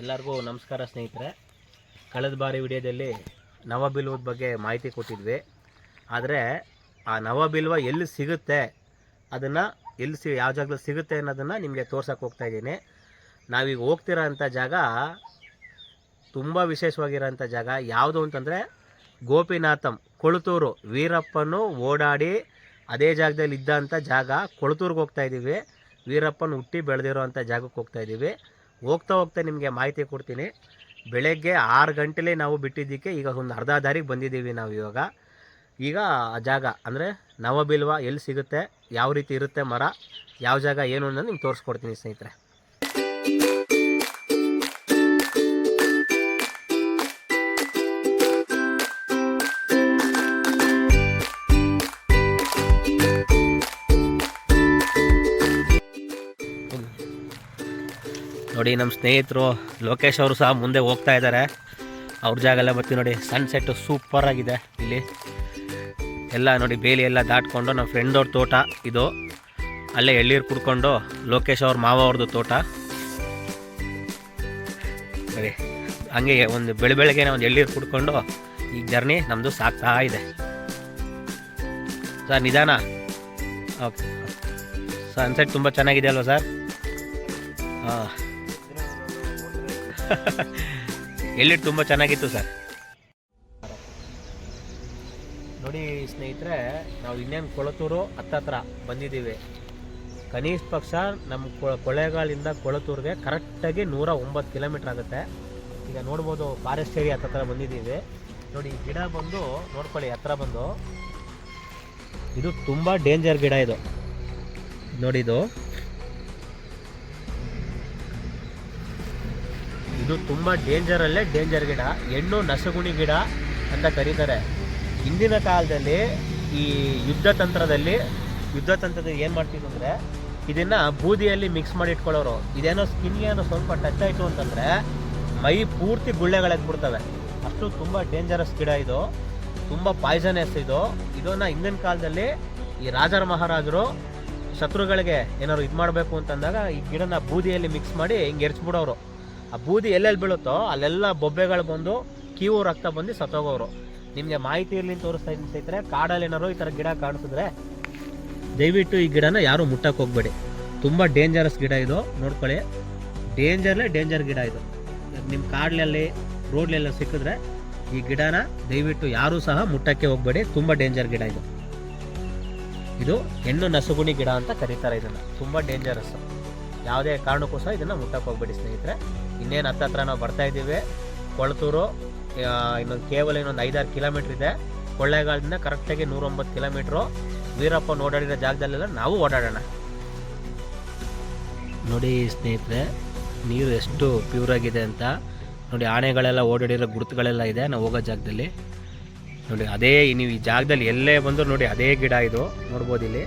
ಎಲ್ಲರಿಗೂ ನಮಸ್ಕಾರ ಸ್ನೇಹಿತರೆ. ಕಳೆದ ಬಾರಿ ವಿಡಿಯೋದಲ್ಲಿ ನವಬಿಲ್ವದ ಬಗ್ಗೆ ಮಾಹಿತಿ ಕೊಟ್ಟಿದ್ವಿ. ಆದರೆ ಆ ನವಬಿಲ್ವ ಎಲ್ಲಿ ಸಿಗುತ್ತೆ, ಅದನ್ನು ಎಲ್ಲಿ ಸಿ, ಯಾವ ಜಾಗದಲ್ಲಿ ಸಿಗುತ್ತೆ ಅನ್ನೋದನ್ನು ನಿಮಗೆ ತೋರ್ಸೋಕೆ ಹೋಗ್ತಾ ಇದ್ದೀನಿ. ನಾವೀಗ ಹೋಗ್ತಿರೋ ಅಂಥ ಜಾಗ ತುಂಬ ವಿಶೇಷವಾಗಿರೋಂಥ ಜಾಗ. ಯಾವುದು ಅಂತಂದರೆ ಗೋಪಿನಾಥಂ, ಕೊಳತೂರು. ವೀರಪ್ಪನು ಓಡಾಡಿ ಅದೇ ಜಾಗದಲ್ಲಿ ಇದ್ದಂಥ ಜಾಗ ಕೊಳತೂರ್ಗೆ ಹೋಗ್ತಾ ಇದ್ದೀವಿ ವೀರಪ್ಪನ ಹುಟ್ಟಿ ಬೆಳೆದಿರೋ ಅಂಥ ಜಾಗಕ್ಕೆ ಹೋಗ್ತಾ ಇದ್ದೀವಿ ಹೋಗ್ತಾ ಹೋಗ್ತಾ ನಿಮಗೆ ಮಾಹಿತಿ ಕೊಡ್ತೀನಿ. ಬೆಳಗ್ಗೆ ಆರು ಗಂಟೆಲೇ ನಾವು ಬಿಟ್ಟಿದ್ದಕ್ಕೆ ಈಗ ಒಂದು ಅರ್ಧ ದಾರಿಗೆ ಬಂದಿದ್ದೀವಿ ನಾವು ಇವಾಗ. ಈಗ ಆ ಜಾಗ ಅಂದರೆ ನವಬಿಲ್ವ ಎಲ್ಲಿ ಸಿಗುತ್ತೆ, ಯಾವ ರೀತಿ ಇರುತ್ತೆ ಮರ, ಯಾವ ಜಾಗ ಏನು ಅನ್ನೋದು ನಿಮ್ಗೆ ತೋರಿಸ್ಕೊಡ್ತೀನಿ ಸ್ನೇಹಿತರೆ. ನೋಡಿ ನಮ್ಮ ಸ್ನೇಹಿತರು ಲೋಕೇಶ್ ಅವರು ಸಹ ಮುಂದೆ ಹೋಗ್ತಾ ಇದ್ದಾರೆ ಅವ್ರ ಜಾಗ ಎಲ್ಲ ಬರ್ತೀವಿ ನೋಡಿ ಸನ್ಸೆಟ್ಟು ಸೂಪರ್ ಆಗಿದೆ ಇಲ್ಲಿ. ಎಲ್ಲ ನೋಡಿ, ಬೇಲಿ ಎಲ್ಲ ದಾಟ್ಕೊಂಡು ನಮ್ಮ ಫ್ರೆಂಡ್ ಅವ್ರ ತೋಟ ಇದು. ಅಲ್ಲೇ ಎಳ್ಳೀರು ಕುಡ್ಕೊಂಡು ಲೋಕೇಶ್ ಅವ್ರ ಮಾವ ಅವ್ರದ್ದು ತೋಟ. ಸರಿ ಹಂಗೆ ಒಂದು ಬೆಳೆ ಬೆಳಗ್ಗೆ ಒಂದು ಎಳ್ಳೀರು ಕುಡ್ಕೊಂಡು ಈ ಜರ್ನಿ ನಮ್ಮದು ಸಾಕ್ತಾ ಇದೆ. ಸರ್, ನಿಧಾನ. ಓಕೆ. ಸನ್ಸೆಟ್ ತುಂಬ ಚೆನ್ನಾಗಿದೆ ಅಲ್ವಾ ಸರ್? ಹಾಂ ಎಲ್ಲಿ ತುಂಬ ಚೆನ್ನಾಗಿತ್ತು ಸರ್. ನೋಡಿ ಸ್ನೇಹಿತರೆ, ನಾವು ಇನ್ನೇನು ಕೊಳತೂರು ಹತ್ತತ್ರ ಬಂದಿದ್ದೀವಿ. ಕನಿಷ್ಠ ಪಕ್ಷ ನಮ್ಮ ಕೊ- ಕೊಳ್ಳೇಗಾಲಿಂದ ಕೊಳತೂರಿಗೆ ಕರೆಕ್ಟಾಗಿ ನೂರ ಒಂಬತ್ತು ಕಿಲೋಮೀಟ್ರ್ ಆಗುತ್ತೆ. ಈಗ ನೋಡ್ಬೋದು ಫಾರೆಸ್ಟ್ ಏರಿಯಾ ಹತ್ತತ್ರ ಬಂದಿದ್ದೀವಿ. ನೋಡಿ ಗಿಡ ಬಂದು, ನೋಡ್ಕೊಳ್ಳಿ ಹತ್ರ ಬಂದು. ಇದು ತುಂಬ ಡೇಂಜರ್ ಗಿಡ ಇದು. ನೋಡಿ ಇದು ತುಂಬ ಡೇಂಜರಲ್ಲೇ ಡೇಂಜರ್ ಗಿಡ, ಹೆಣ್ಣು ನಸಗುಣಿ ಗಿಡ ಅಂತ ಕರೀತಾರೆ. ಹಿಂದಿನ ಕಾಲದಲ್ಲಿ ಈ ಯುದ್ಧ ತಂತ್ರದಲ್ಲಿ ಯುದ್ಧ ತಂತ್ರದಲ್ಲಿ ಏನು ಮಾಡ್ತಿದ್ರು ಅಂದರೆ, ಇದನ್ನು ಬೂದಿಯಲ್ಲಿ ಮಿಕ್ಸ್ ಮಾಡಿ ಇಟ್ಕೊಳ್ಳೋರು. ಇದೇನೋ ಸ್ಕಿನ್ಗೆ ಏನೋ ಸ್ವಲ್ಪ ಟಚ್ ಆಯಿತು ಅಂತಂದರೆ, ಮೈ ಪೂರ್ತಿ ಗುಳ್ಳೆಗಳಾಗ್ಬಿಡ್ತವೆ ಅಷ್ಟು ತುಂಬ ಡೇಂಜರಸ್ ಗಿಡ ಇದು. ತುಂಬ ಪಾಯ್ಸನಸ್ ಇದು. ಇದನ್ನು ಹಿಂದಿನ ಕಾಲದಲ್ಲಿ ಈ ರಾಜರ ಮಹಾರಾಜರು ಶತ್ರುಗಳಿಗೆ ಏನಾದ್ರು ಇದು ಮಾಡಬೇಕು ಅಂತಂದಾಗ ಈ ಗಿಡನ ಬೂದಿಯಲ್ಲಿ ಮಿಕ್ಸ್ ಮಾಡಿ ಹಿಂಗೆ ಎರ್ಚ್ಬಿಡೋರು. ಆ ಬೂದಿ ಎಲ್ಲೆಲ್ಲಿ ಬೀಳುತ್ತೋ ಅಲ್ಲೆಲ್ಲ ಬೊಬ್ಬೆಗಳು ಬಂದು ಕೀವು ರಕ್ತ ಬಂದು ಸತ್ತೋಗೋರು. ನಿಮಗೆ ಮಾಹಿತಿ ಇರಲಿ ತೋರಿಸ್ತಾ ಇದ್ದೀನಿ ಸ್ನೇಹಿತರೆ ಕಾಡಲ್ಲಿ ಏನಾರು ಈ ಥರ ಗಿಡ ಕಾಣಿಸಿದ್ರೆ ದಯವಿಟ್ಟು ಈ ಗಿಡನ ಯಾರು ಮುಟ್ಟಕ್ಕೆ ಹೋಗ್ಬೇಡಿ. ತುಂಬ ಡೇಂಜರಸ್ ಗಿಡ ಇದು. ನೋಡ್ಕೊಳ್ಳಿ. ಡೇಂಜರ್ಲೇ ಡೇಂಜರ್ ಗಿಡ ಇದು. ನಿಮ್ಮ ಕಾಡಲ್ಲಿ ರೋಡ್ಲೆಲ್ಲ ಸಿಕ್ಕಿದ್ರೆ ಈ ಗಿಡನ ದಯವಿಟ್ಟು ಯಾರೂ ಸಹ ಮುಟ್ಟಕ್ಕೆ ಹೋಗ್ಬೇಡಿ. ತುಂಬ ಡೇಂಜರ್ ಗಿಡ ಇದು. ಇದು ಹೆಣ್ಣು ನಸುಗುಣಿ ಗಿಡ ಅಂತ ಕರೀತಾರೆ ಇದನ್ನು. ತುಂಬ ಡೇಂಜರಸ್ ಯಾವುದೇ ಕಾರಣಕ್ಕೂ ಸಹ ಇದನ್ನು ಮುಟ್ಟಕ್ಕೆ ಹೋಗ್ಬೇಡಿ ಸ್ನೇಹಿತರೆ. ಇನ್ನೇನು ಹತ್ತತ್ರ ನಾವು ಬರ್ತಾ ಇದ್ದೀವಿ. ಕೊಳತೂರು ಇನ್ನೊಂದು ಕೇವಲ ಇನ್ನೊಂದು ಐದಾರು ಕಿಲೋಮೀಟ್ರ್ ಇದೆ. ಕೊಳ್ಳೇಗಾಲದಿಂದ ಕರೆಕ್ಟಾಗಿ ನೂರೊಂಬತ್ತು ಕಿಲೋಮೀಟ್ರು. ವೀರಪ್ಪ ಓಡಾಡಿರೋ ಜಾಗದಲ್ಲೆಲ್ಲ ನಾವು ಓಡಾಡೋಣ. ನೋಡಿ ಸ್ನೇಹಿತರೆ, ನೀರು ಎಷ್ಟು ಪ್ಯೂರ್ ಆಗಿದೆ ಅಂತ. ನೋಡಿ ಆನೆಗಳೆಲ್ಲ ಓಡಾಡಿರೋ ಗುರುತುಗಳೆಲ್ಲ ಇದೆ, ನಾವು ಹೋಗೋ ಜಾಗದಲ್ಲಿ. ನೋಡಿ ಅದೇ ನೀವು ಈ ಜಾಗದಲ್ಲಿ ಎಲ್ಲೇ ಬಂದರೂ ನೋಡಿ ಅದೇ ಗಿಡ ಇದು. ನೋಡ್ಬೋದು ಇಲ್ಲಿ.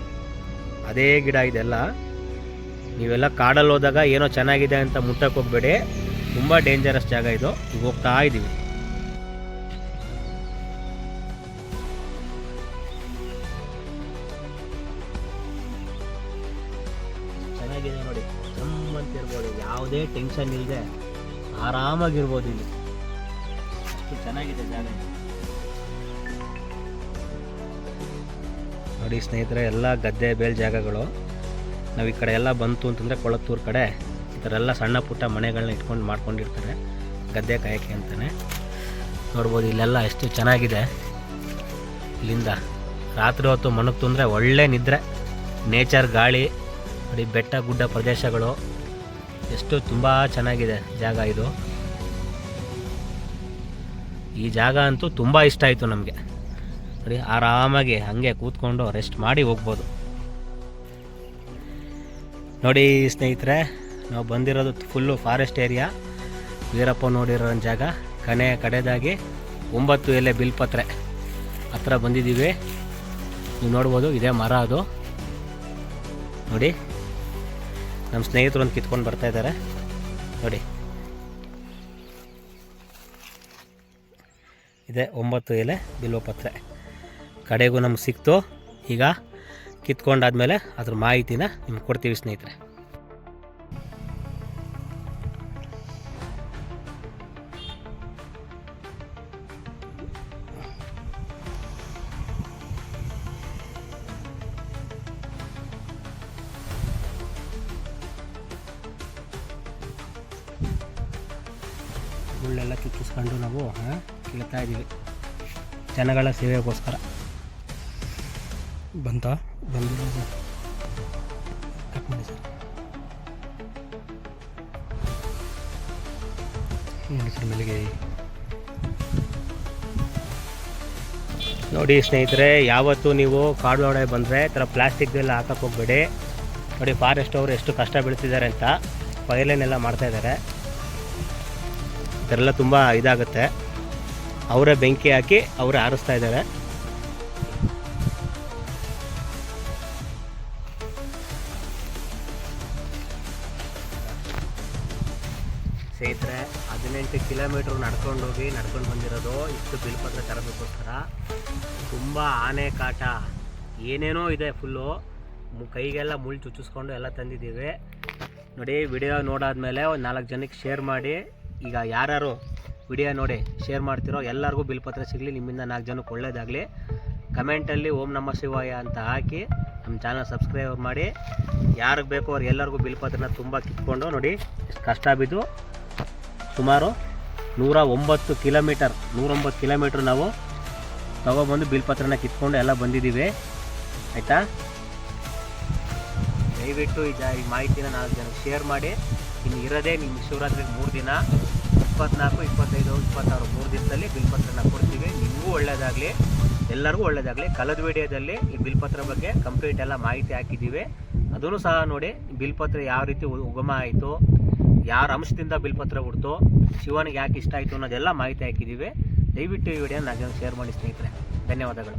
ಅದೇ ಗಿಡ ಇದೆಲ್ಲ. ನೀವೆಲ್ಲ ಕಾಡಲ್ಲಿ ಹೋದಾಗ ಏನೋ ಚೆನ್ನಾಗಿದೆ ಅಂತ ಮುಟ್ಟಕ್ಕೆ ಹೋಗ್ಬೇಡಿ. ತುಂಬ ಡೇಂಜರಸ್ ಜಾಗ ಇದು. ಈಗ ಹೋಗ್ತಾ ಇದ್ದೀವಿ. ಚೆನ್ನಾಗಿದೆ ನೋಡಿ. ಅಂತ ಇರ್ಬೋದು ಯಾವುದೇ ಟೆನ್ಷನ್ ಇಲ್ಲದೆ ಆರಾಮಾಗಿರ್ಬೋದು ಇಲ್ಲಿ. ಅಷ್ಟು ಚೆನ್ನಾಗಿದೆ ಜಾಗ. ನೋಡಿ ಸ್ನೇಹಿತರೆ, ಎಲ್ಲ ಗದ್ದೆ, ಬೇಲ್ ಜಾಗಗಳು. ನಾವು ಈ ಕಡೆ ಎಲ್ಲ ಬಂತು ಅಂತಂದರೆ ಕೊಳತ್ತೂರು ಕಡೆ ಈ ಥರ ಎಲ್ಲ ಸಣ್ಣ ಪುಟ್ಟ ಮನೆಗಳನ್ನ ಇಟ್ಕೊಂಡು ಮಾಡ್ಕೊಂಡಿರ್ತಾರೆ. ಗದ್ದೆ ಕಾಯಕ್ಕೆ ಅಂತಲೇ ನೋಡ್ಬೋದು ಇಲ್ಲೆಲ್ಲ ಎಷ್ಟು ಚೆನ್ನಾಗಿದೆ. ಇಲ್ಲಿಂದ ರಾತ್ರಿ ಹೊತ್ತು ಮನಕ್ಕೆ ತೊಂದರೆ, ಒಳ್ಳೆ ನಿದ್ರೆ, ನೇಚರ್ ಗಾಳಿ ನೋಡಿ ಬೆಟ್ಟ ಗುಡ್ಡ ಪ್ರದೇಶಗಳು, ಎಷ್ಟು ತುಂಬ ಚೆನ್ನಾಗಿದೆ ಜಾಗ ಇದು. ಈ ಜಾಗ ಅಂತೂ ತುಂಬ ಇಷ್ಟ ಆಯಿತು ನಮಗೆ. ನೋಡಿ ಆರಾಮಾಗಿ ಹಾಗೆ ಕೂತ್ಕೊಂಡು ರೆಸ್ಟ್ ಮಾಡಿ ಹೋಗ್ಬೋದು. ನೋಡಿ ಸ್ನೇಹಿತರೆ, ನಾವು ಬಂದಿರೋದು ಫುಲ್ಲು ಫಾರೆಸ್ಟ್ ಏರಿಯಾ ವೀರಪ್ಪ ನೋಡಿರೋ ಜಾಗ ಕಣೆ ಕಡೆದಾಗಿ ಒಂಬತ್ತು ಎಲೆ ಬಿಲ್ಪತ್ರೆ ಹತ್ರ ಬಂದಿದ್ದೀವಿ ನೀವು ನೋಡ್ಬೋದು, ಇದೇ ಮರ ಅದು. ನೋಡಿ ನಮ್ಮ ಸ್ನೇಹಿತರು ಒಂದು ಕಿತ್ಕೊಂಡು ಬರ್ತಾ ಇದ್ದಾರೆ ನೋಡಿ. ಇದೆ ಒಂಬತ್ತು ಎಲೆ ಬಿಲ್ವಪತ್ರೆ. ಕಡೆಗೂ ನಮ್ಗೆ ಸಿಕ್ತು. ಈಗ ಕಿತ್ಕೊಂಡಾದ್ಮೇಲೆ ಅದ್ರ ಮಾಹಿತಿನ ನಿಮ್ಗೆ ಕೊಡ್ತೀವಿ ಸ್ನೇಹಿತರೆ. ಗುಳ್ಳೆಲ್ಲ ಕಿಕ್ಕಿಸ್ಕೊಂಡು ನಾವು ಕೀಳ್ತಾ ಇದ್ದೀವಿ ಜನಗಳ ಸೇವೆಗೋಸ್ಕರ. ಬಂತಾ? ಬಂದಿಲ್ಲ ಕಟ್ ಮಾಡಿ ಸರ್. ನೋಡಿ ಸರ್, ಮೆಲ್ಲಿಗೆ. ನೋಡಿ ಸ್ನೇಹಿತರೆ, ಯಾವತ್ತು ನೀವು ಕಾಡು ಒಳಗೆ ಬಂದರೆ ಈ ಥರ ಪ್ಲಾಸ್ಟಿಕ್ದೆಲ್ಲ ಹಾಕಕ್ಕೆ ಹೋಗ್ಬೇಡಿ. ನೋಡಿ ಫಾರೆಸ್ಟ್ ಅವರು ಎಷ್ಟು ಕಷ್ಟ ಬೀಳ್ತಿದ್ದಾರೆ ಅಂತ ಫೈರ್ಲೈನ್ ಎಲ್ಲ ಮಾಡ್ತಾ ಇದ್ದಾರೆ. ಇದರೆಲ್ಲ ತುಂಬ ಇದಾಗುತ್ತೆ. ಅವರೇ ಬೆಂಕಿ ಹಾಕಿ ಅವರೇ ಆರಿಸ್ತಾ ಇದ್ದಾರೆ. ಕಿಲೋಮೀಟ್ರ್ ನಡ್ಕೊಂಡು ಹೋಗಿ, ನಡ್ಕೊಂಡು ಬಂದಿರೋದು ಇಷ್ಟು ಬಿಲ್ಪತ್ರ ತರಬೇಕೋಸ್ಕರ ತುಂಬ ಆನೆ ಕಾಟ. ಏನೇನೋ ಇದೆ ಫುಲ್ಲು ಕೈಗೆಲ್ಲ ಮುಳ್ಳು ಚುಚ್ಚಿಸ್ಕೊಂಡು ಎಲ್ಲ ತಂದಿದ್ದೀವಿ. ನೋಡಿ ವಿಡಿಯೋ ನೋಡಾದ್ಮೇಲೆ ಒಂದು ನಾಲ್ಕು ಜನಕ್ಕೆ ಶೇರ್ ಮಾಡಿ. ಈಗ ಯಾರ್ಯಾರು ವಿಡಿಯೋ ನೋಡಿ ಶೇರ್ ಮಾಡ್ತಿರೋ ಎಲ್ಲರಿಗೂ ಬಿಲ್ಪತ್ರ ಸಿಗಲಿ, ನಿಮ್ಮಿಂದ ನಾಲ್ಕು ಜನಕ್ಕೆ ಒಳ್ಳೇದಾಗಲಿ. ಕಮೆಂಟಲ್ಲಿ ಓಂ ನಮ ಶಿವಾಯ ಅಂತ ಹಾಕಿ ನಮ್ಮ ಚಾನಲ್ ಸಬ್ಸ್ಕ್ರೈಬ್ ಮಾಡಿ. ಯಾರಿಗೆ ಬೇಕೋ ಅವ್ರು ಎಲ್ಲರಿಗೂ ಬಿಲ್ಪತ್ರನ ತುಂಬ ಕಿತ್ಕೊಂಡು ನೋಡಿ, ಎಷ್ಟು ಕಷ್ಟ ಬಿದ್ದು ಸುಮಾರು ನೂರ ಒಂಬತ್ತು ಕಿಲೋಮೀಟರ್, ನೂರೊಂಬತ್ತು ಕಿಲೋಮೀಟ್ರ್ ನಾವು ತಗೊಬಂದು ಬಿಲ್ಪತ್ರನ ಕಿತ್ಕೊಂಡು ಎಲ್ಲ ಬಂದಿದ್ದೀವಿ. ಆಯಿತಾ? ದಯವಿಟ್ಟು ಈ ಈ ಮಾಹಿತಿನ ನಾಲ್ಕು ಜನ ಶೇರ್ ಮಾಡಿ. ಇನ್ನು ಇರೋದೇ ನಿಮ್ಮ ಶಿವರಾತ್ರಿಗೆ ಮೂರು ದಿನ, ಇಪ್ಪತ್ನಾಲ್ಕು, ಇಪ್ಪತ್ತೈದು, ಇಪ್ಪತ್ತಾರು ಮೂರು ದಿನದಲ್ಲಿ ಬಿಲ್ಪತ್ರನ ಕೊಡ್ತೀವಿ. ನಿಮಗೂ ಒಳ್ಳೆಯದಾಗಲಿ ಎಲ್ಲರಿಗೂ ಒಳ್ಳೆಯದಾಗಲಿ ಕಲದ ವಿಡಿಯೋದಲ್ಲಿ ಈ ಬಿಲ್ಪತ್ರ ಬಗ್ಗೆ ಕಂಪ್ಲೀಟ್ ಎಲ್ಲ ಮಾಹಿತಿ ಹಾಕಿದ್ದೀವಿ. ಅದನ್ನು ಸಹ ನೋಡಿ ಬಿಲ್ಪತ್ರ ಯಾವ ರೀತಿ ಉಗಮ ಆಯಿತು ಯಾರ ಅಂಶದಿಂದ ಬಿಲ್ಪತ್ರ ಹುಡ್ತು ಶಿವನಿಗೆ ಯಾಕೆ ಇಷ್ಟ ಆಯಿತು ಅನ್ನೋದೆಲ್ಲ ಮಾಹಿತಿ ಹಾಕಿದ್ದೀವಿ ದಯವಿಟ್ಟು ಈ ವಿಡಿಯೋ ನಾಲ್ಕು ಶೇರ್ ಮಾಡಿ ಸ್ನೇಹಿತರೆ. ಧನ್ಯವಾದಗಳು.